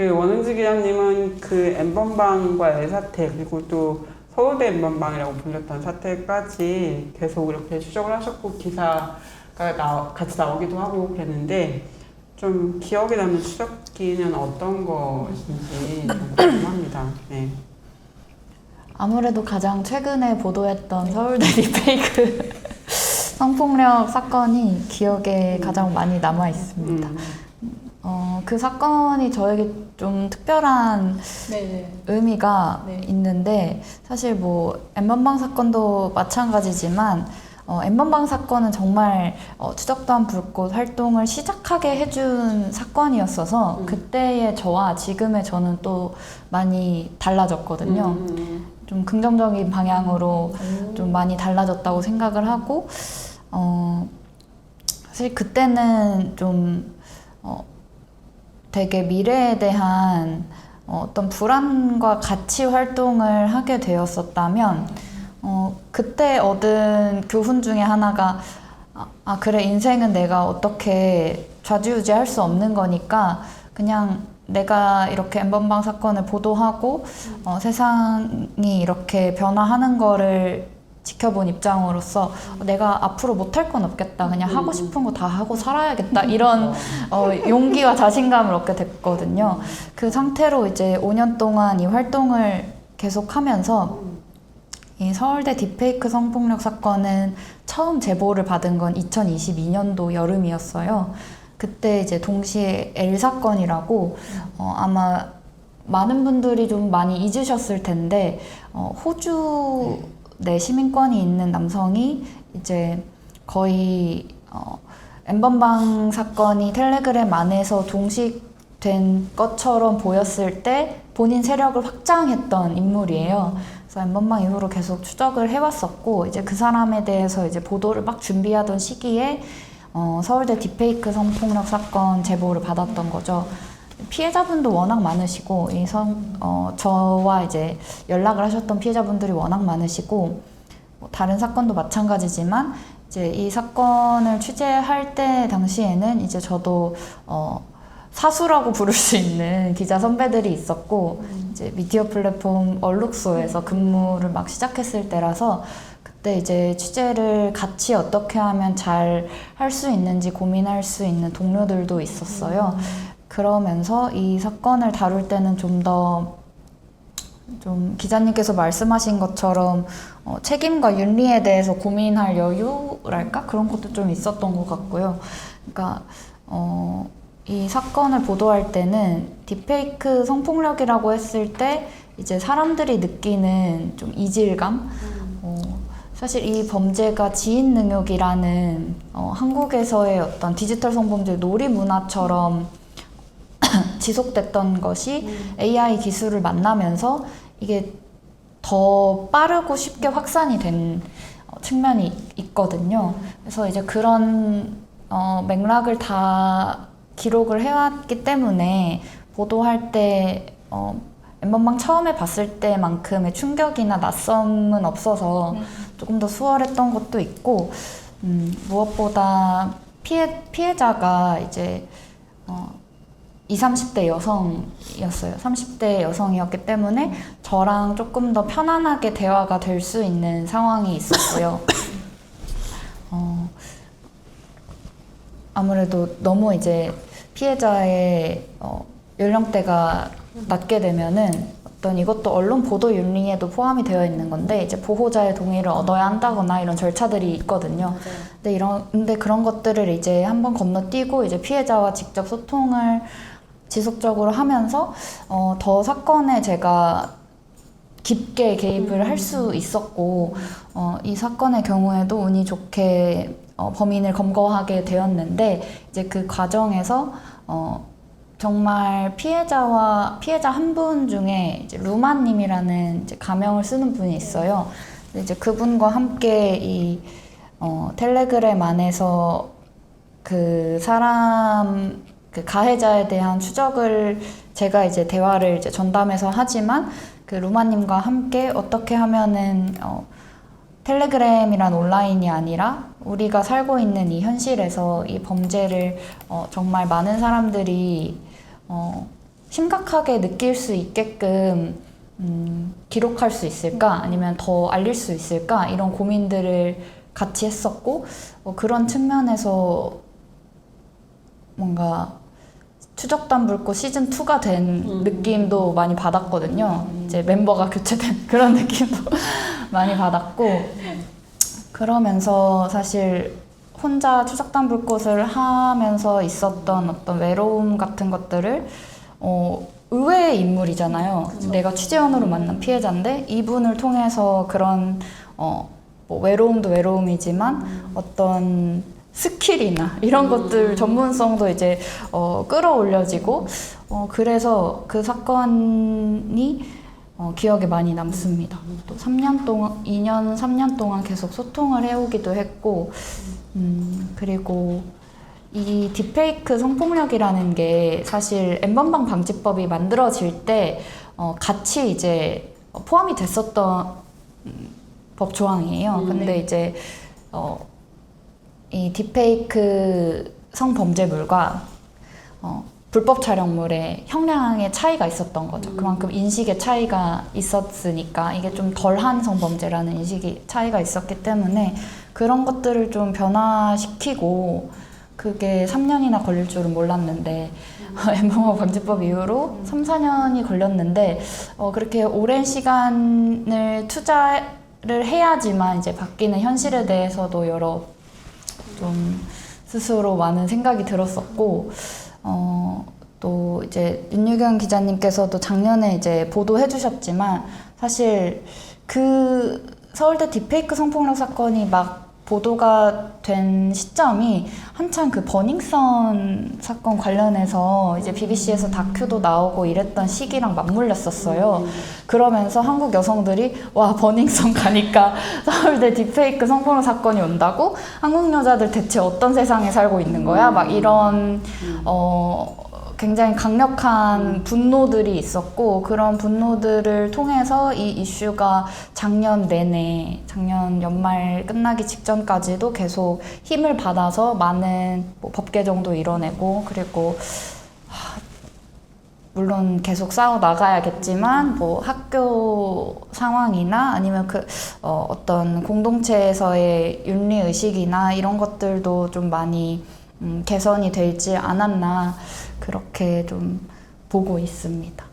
그 원은지 기자님은 그 엠번방과 엘사태 그리고 또 서울대 엠번방이라고 불렸던 사태까지 계속 이렇게 추적을 하셨고 기사가 나, 같이 나오기도 하고 그랬는데 좀 기억에 남는 추적기는 어떤 것인지 좀 궁금합니다. 네. 아무래도 가장 최근에 보도했던 서울대 딥페이크 성폭력 사건이 기억에 가장 많이 남아 있습니다. 음, 어, 그 사건이 저에게 좀 특별한 네네. 의미가 네. 있는데 사실 뭐 엠번방 사건도 마찬가지지만 어, 엠번방 사건은 정말 어, 추적단 불꽃 활동을 시작하게 해준 사건이었어서 음. 그때의 저와 지금의 저는 또 많이 달라졌거든요. 음, 좀 긍정적인 방향으로 오. 좀 많이 달라졌다고 생각을 하고 어 사실 그때는 좀 어, 되게 미래에 대한 어, 어떤 불안과 같이 활동을 하게 되었었다면 어, 그때 얻은 교훈 중에 하나가 아, 아 그래 인생은 내가 어떻게 좌지우지할 수 없는 거니까 그냥 내가 이렇게 엠번방 사건을 보도하고 어, 세상이 이렇게 변화하는 거를 지켜본 입장으로서 내가 앞으로 못할 건 없겠다. 그냥 하고 싶은 거 다 하고 살아야겠다. 이런 어, 용기와 자신감을 얻게 됐거든요. 그 상태로 이제 5년 동안 이 활동을 계속하면서 이 서울대 딥페이크 성폭력 사건은 처음 제보를 받은 건 2022년도 여름이었어요. 그때 이제 동시에 L 사건이라고 어, 아마 많은 분들이 좀 많이 잊으셨을 텐데 어, 호주 내 시민권이 있는 남성이 이제 거의 어, 엠번방 사건이 텔레그램 안에서 동식된 것처럼 보였을 때 본인 세력을 확장했던 인물이에요. 그래서 엠번방 이후로 계속 추적을 해왔었고 이제 그 사람에 대해서 이제 보도를 막 준비하던 시기에 어, 서울대 딥페이크 성폭력 사건 제보를 받았던 거죠. 피해자분도 워낙 많으시고 이 성, 어, 저와 이제 연락을 하셨던 피해자분들이 워낙 많으시고 뭐 다른 사건도 마찬가지지만 이제 이 사건을 취재할 때 당시에는 이제 저도 어, 사수라고 부를 수 있는 기자 선배들이 있었고 이제 미디어 플랫폼 얼룩소에서 근무를 막 시작했을 때라서 그때 이제 취재를 같이 어떻게 하면 잘 할 수 있는지 고민할 수 있는 동료들도 있었어요. 그러면서 이 사건을 다룰 때는 좀더좀 기자님께서 말씀하신 것처럼 어, 책임과 윤리에 대해서 고민할 여유랄까? 그런 것도 좀 있었던 것 같고요. 그러니까 어, 이 사건을 보도할 때는 딥페이크 성폭력이라고 했을 때 이제 사람들이 느끼는 좀 이질감? 어, 사실 이 범죄가 지인 능욕이라는 어, 한국에서의 어떤 디지털 성범죄 놀이 문화처럼 지속됐던 것이 AI 기술을 만나면서 이게 더 빠르고 쉽게 확산이 된 어, 측면이 있거든요. 그래서 이제 그런 어, 맥락을 다 기록을 해왔기 때문에 보도할 때 어, 엠번방 처음에 봤을 때만큼의 충격이나 낯섦은 없어서 조금 더 수월했던 것도 있고 음, 무엇보다 피해 피해자가 이제 어, 20, 30대 여성이었어요. 30대 여성이었기 때문에 저랑 조금 더 편안하게 대화가 될 수 있는 상황이 있었고요. 어, 아무래도 너무 이제 피해자의 어, 연령대가 낮게 되면은 어떤 이것도 언론 보도 윤리에도 포함이 되어 있는 건데 이제 보호자의 동의를 얻어야 한다거나 이런 절차들이 있거든요. 근데 이런 근데 그런 것들을 이제 한번 건너뛰고 이제 피해자와 직접 소통을 지속적으로 하면서 어, 더 사건에 제가 깊게 개입을 할수 있었고 어, 이 사건의 경우에도 운이 좋게 어, 범인을 검거하게 되었는데 이제 그 과정에서 어, 정말 피해자와 피해자 한 분 중에 이제 루마님이라는 이제 가명을 쓰는 분이 있어요. 이제 그분과 함께 이 어, 텔레그램 안에서 그 사람 그 가해자에 대한 추적을 제가 이제 대화를 이제 전담해서 하지만 그 루마님과 함께 어떻게 하면은 어, 텔레그램이란 온라인이 아니라 우리가 살고 있는 이 현실에서 이 범죄를 어, 정말 많은 사람들이 어, 심각하게 느낄 수 있게끔 음, 기록할 수 있을까? 아니면 더 알릴 수 있을까? 이런 고민들을 같이 했었고 어, 그런 측면에서 뭔가 추적단 불꽃 시즌 2가 된 음. 느낌도 많이 받았거든요. 이제 멤버가 교체된 그런 느낌도 많이 받았고 그러면서 사실 혼자 추적단 불꽃을 하면서 있었던 어떤 외로움 같은 것들을 어, 의외의 인물이잖아요. 내가 취재원으로 만난 피해자인데 이분을 통해서 그런 어, 뭐 외로움도 외로움이지만 어떤 스킬이나 이런 것들 전문성도 이제 어, 끌어올려지고 어, 그래서 그 사건이 어, 기억에 많이 남습니다. 또 3년 동안, 2년, 3년 동안 계속 소통을 해오기도 했고, 음, 그리고 이 딥페이크 성폭력이라는 게 사실 엠번방 방지법이 만들어질 때 어, 같이 이제 포함이 됐었던 음, 법 조항이에요. 음, 근데 네. 이제 어, 이 딥페이크 성범죄물과 어, 불법 촬영물의 형량의 차이가 있었던 거죠. 그만큼 인식의 차이가 있었으니까 이게 좀 덜한 성범죄라는 인식이 차이가 있었기 때문에 그런 것들을 좀 변화시키고 그게 3년이나 걸릴 줄은 몰랐는데 엠범어 방지법 이후로 3, 4년이 걸렸는데 어, 그렇게 오랜 시간을 투자를 해야지만 이제 바뀌는 현실에 대해서도 여러 좀 스스로 많은 생각이 들었었고 어, 또 이제 윤유경 기자님께서도 작년에 이제 보도해 주셨지만 사실 그 서울대 딥페이크 성폭력 사건이 막 보도가 된 시점이 한창 그 버닝썬 사건 관련해서 이제 BBC에서 다큐도 나오고 이랬던 시기랑 맞물렸었어요. 그러면서 한국 여성들이 와 버닝썬 가니까 서울대 딥페이크 성폭력 사건이 온다고 한국 여자들 대체 어떤 세상에 살고 있는 거야? 막 이런 어 굉장히 강력한 분노들이 있었고 그런 분노들을 통해서 이 이슈가 작년 내내 작년 연말 끝나기 직전까지도 계속 힘을 받아서 많은 뭐 법 개정도 이뤄내고 그리고 하, 물론 계속 싸워 나가야겠지만 뭐 학교 상황이나 아니면 그 어, 어떤 공동체에서의 윤리 의식이나 이런 것들도 좀 많이 음, 개선이 되지 않았나 그렇게 좀 보고 있습니다.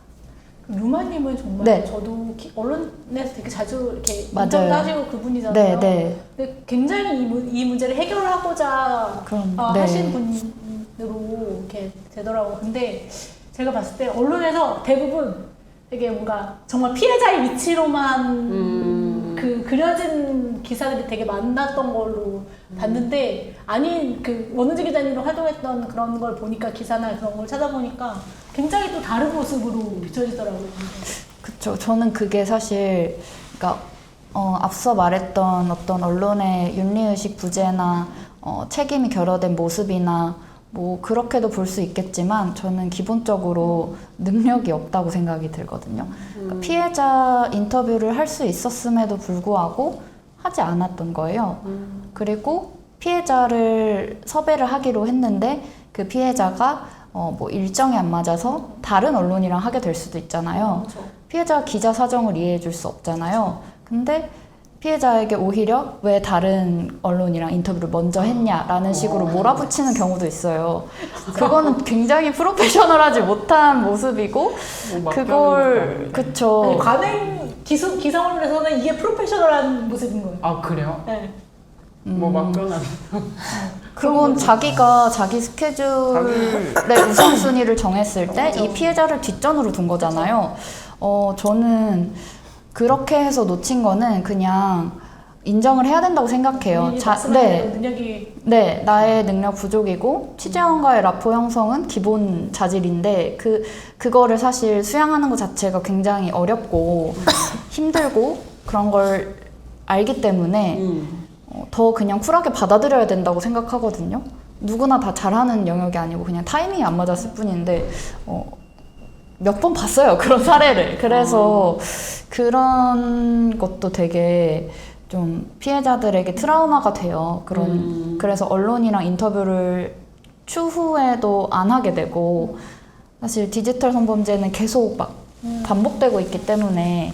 루마님은 정말 네. 저도 기- 언론에서 되게 자주 이렇게. 인터뷰 하시고 그분이잖아요. 네, 네. 근데 굉장히 이, 문, 이 문제를 해결하고자 그럼 어, 네. 하신 분으로 이렇게 되더라고요. 근데 제가 봤을 때 언론에서 대부분 되게 뭔가 정말 피해자의 위치로만 음. 그 그려진 기사들이 되게 많았던 걸로 봤는데 아닌 그 원우지 기자님으로 활동했던 그런 걸 보니까 기사나 그런 걸 찾아보니까 굉장히 또 다른 모습으로 비춰지더라고요. 그쵸. 저는 그게 사실, 그러니까, 어, 앞서 말했던 어떤 언론의 윤리의식 부재나, 어, 책임이 결여된 모습이나, 뭐, 그렇게도 볼 수 있겠지만, 저는 기본적으로 능력이 없다고 생각이 들거든요. 그러니까 피해자 인터뷰를 할 수 있었음에도 불구하고 하지 않았던 거예요. 그리고 피해자를 섭외를 하기로 했는데, 그 피해자가 어, 뭐 일정이 안 맞아서 다른 언론이랑 하게 될 수도 있잖아요. 그렇죠. 피해자 기자 사정을 이해해 줄 수 없잖아요. 근데 피해자에게 오히려 왜 다른 언론이랑 인터뷰를 먼저 했냐라는 식으로 몰아붙이는 경우도 있어요. 그거는 굉장히 프로페셔널하지 못한 모습이고 뭐 그걸 그쵸. 아니, 관행 기성 기성언론에서는 이게 프로페셔널한 모습인 거예요. 아 그래요? 네. 뭐 막변한 그건 자기가 자기 스케줄의 우선순위를 정했을 때 이 피해자를 뒷전으로 둔 거잖아요. 어, 저는 그렇게 해서 놓친 거는 그냥 인정을 해야 된다고 생각해요. 자, 네. 능력이 네, 나의 능력 부족이고 취재원과의 라포 형성은 기본 자질인데 그 그거를 사실 수양하는 것 자체가 굉장히 어렵고 힘들고 그런 걸 알기 때문에 음. 어, 더 그냥 쿨하게 받아들여야 된다고 생각하거든요. 누구나 다 잘하는 영역이 아니고 그냥 타이밍이 안 맞았을 뿐인데 어, 몇 번 봤어요 그런 사례를. 그래서 그런 것도 되게 좀 피해자들에게 트라우마가 돼요. 그런 음. 그래서 언론이랑 인터뷰를 추후에도 안 하게 되고 사실 디지털 성범죄는 계속 막 반복되고 있기 때문에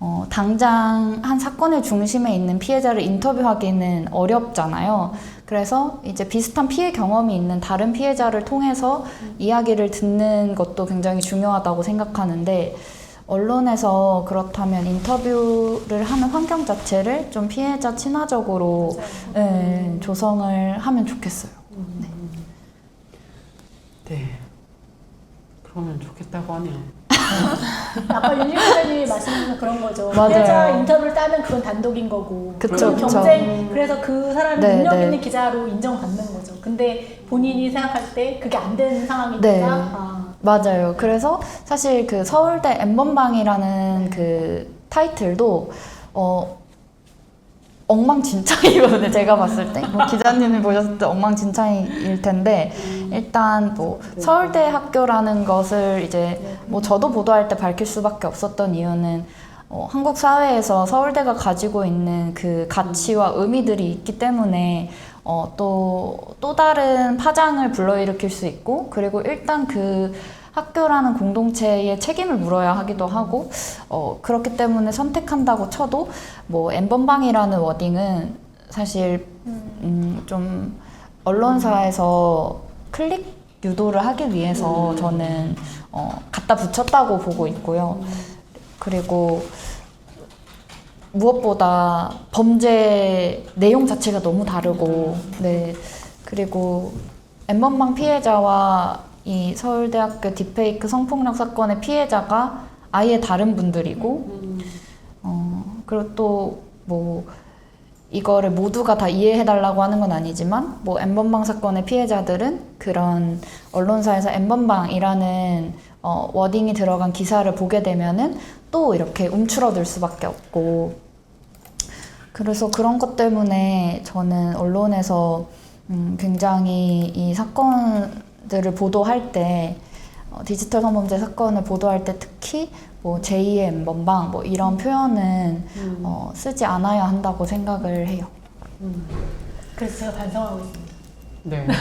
어, 당장 한 사건의 중심에 있는 피해자를 인터뷰하기는 어렵잖아요. 그래서 이제 비슷한 피해 경험이 있는 다른 피해자를 통해서 이야기를 듣는 것도 굉장히 중요하다고 생각하는데 언론에서 그렇다면 인터뷰를 하는 환경 자체를 좀 피해자 친화적으로 예, 조성을 하면 좋겠어요. 네. 그러면 좋겠다고 하네요. 아까 윤희 기자님이 말씀하신 그런 거죠. 맞아요. 피해자 인터뷰를 따면 그건 단독인 거고. 그쵸, 그건 그쵸. 경쟁. 그래서 그 사람이 네, 능력 네. 있는 기자로 인정받는 거죠. 근데 본인이 생각할 때 그게 안 되는 상황이니까. 네. 아, 맞아요. 그래서 사실 그 서울대 엠번방이라는 그 타이틀도 어 엉망진창이거든요. 제가 봤을 때. 뭐 기자님이 보셨을 때 엉망진창일 텐데 일단 뭐 서울대 학교라는 것을 이제 뭐 저도 보도할 때 밝힐 수밖에 없었던 이유는 어, 한국 사회에서 서울대가 가지고 있는 그 가치와 의미들이 있기 때문에 어, 또, 또 다른 파장을 불러일으킬 수 있고, 그리고 일단 그 학교라는 공동체에 책임을 물어야 하기도 하고, 어, 그렇기 때문에 선택한다고 쳐도, 뭐, 엠번방이라는 워딩은 사실, 음, 좀, 언론사에서 클릭 유도를 하기 위해서 저는, 어, 갖다 붙였다고 보고 있고요. 그리고, 무엇보다 범죄 내용 자체가 너무 다르고, 네. 그리고 엠번방 피해자와 이 서울대학교 딥페이크 성폭력 사건의 피해자가 아예 다른 분들이고, 어, 그리고 또 뭐, 이거를 모두가 다 이해해달라고 하는 건 아니지만, 뭐, 엠번방 사건의 피해자들은 그런 언론사에서 엠번방이라는 어, 워딩이 들어간 기사를 보게 되면은 또 이렇게 움츠러들 수밖에 없고, 그래서 그런 것 때문에 저는 언론에서 음, 굉장히 이 사건들을 보도할 때 어, 디지털 성범죄 사건을 보도할 때 특히 뭐 제2의 엠번방 뭐 이런 표현은 어, 쓰지 않아야 한다고 생각을 해요. 그래서 제가 반성하고 있습니다. 네.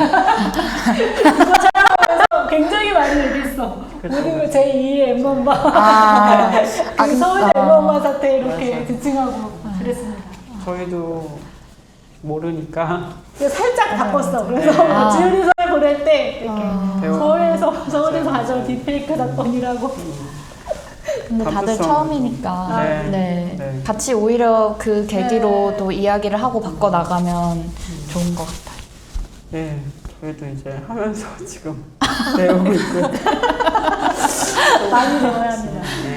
그래서 굉장히 많이 얘기했어. 모든 걸 그쵸. 제2의 엠번방. 아, 그 서울대 엠번방 사태 이렇게 맞아. 지칭하고 그랬습니다. 저희도 모르니까 그래서 살짝 바꿨어. 그래서 아. 지훈이 서울 보낼 때 이렇게 배워. 서울에서 서울에서 가져온 딥페이크 사건이라고. 근데 다들 감수성. 처음이니까 네. 네. 네. 같이 오히려 그 계기로 네. 또 이야기를 하고 바꿔 나가면 좋은 것 같아요. 네. 저희도 이제 하면서 지금 배우고 있고요. 많이 배워야 합니다. 네. 네.